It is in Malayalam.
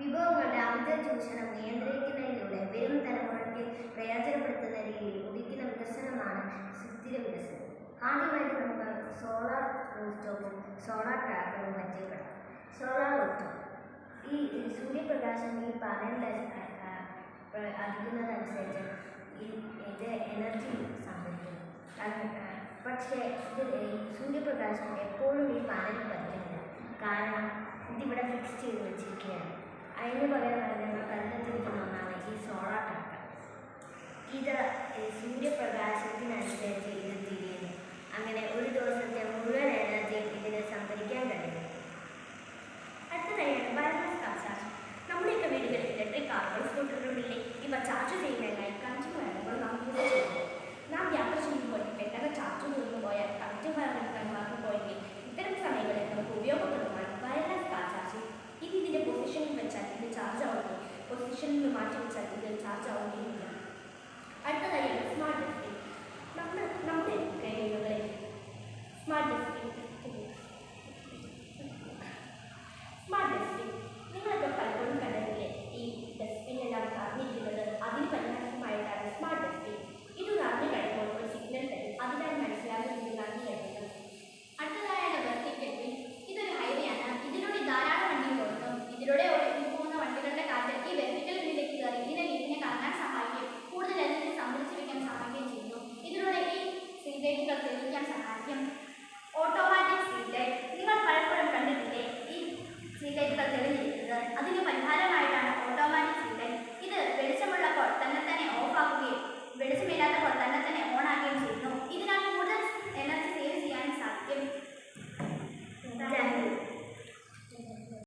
വിഭവങ്ങളുടെ അമിത ചൂഷണം നിയന്ത്രിക്കുന്നതിലൂടെ വരും തലമുറയ്ക്ക് പ്രയോജനപ്പെടുത്തുന്ന രീതിയിൽ ഉദിക്കുന്ന വികസനമാണ് സുസ്ഥിര വികസനം. ആദ്യമായിട്ട് നമുക്ക് സോളാർ റൂഫ്ടോപ്പും സോളാർ ട്രാക്കറും പരിചയപ്പെടാം സോളാർ ഈ സൂര്യപ്രകാശം ഈ പാനലിൽ അടിക്കുന്നതനുസരിച്ച് ഈ ഇത് എനർജി ആ, പക്ഷേ ഇത് സൂര്യപ്രകാശം എപ്പോഴും ഈ പാനലിൽ പറ്റുന്നില്ല കാരണം ഇതിവിടെ ഫിക്സ് ചെയ്ത് വെച്ചിരിക്കുകയാണ് അതിന് പകരം കണ്ടെത്തിയിരിക്കുന്ന ഒന്നാണ് ഈ സോളാർ ടാങ്കർ ഇത് സൂര്യപ്രകാശത്തിനനുസരിച്ച് പൊസിഷനിൽ മാറ്റി വെച്ചാൽ ഇത് സിഗരറ്റുകൾ തെളിയിക്കാൻ സഹായിക്കും ഓട്ടോമാറ്റിക് സീറ്റ് നിങ്ങൾ പലപ്പോഴും കണ്ടിട്ടില്ലേ ഈ സീറ്റ് ലൈറ്റുകൾ തെളിഞ്ഞിരിക്കുന്നത് അതിന് പരിഹാരമായിട്ടാണ്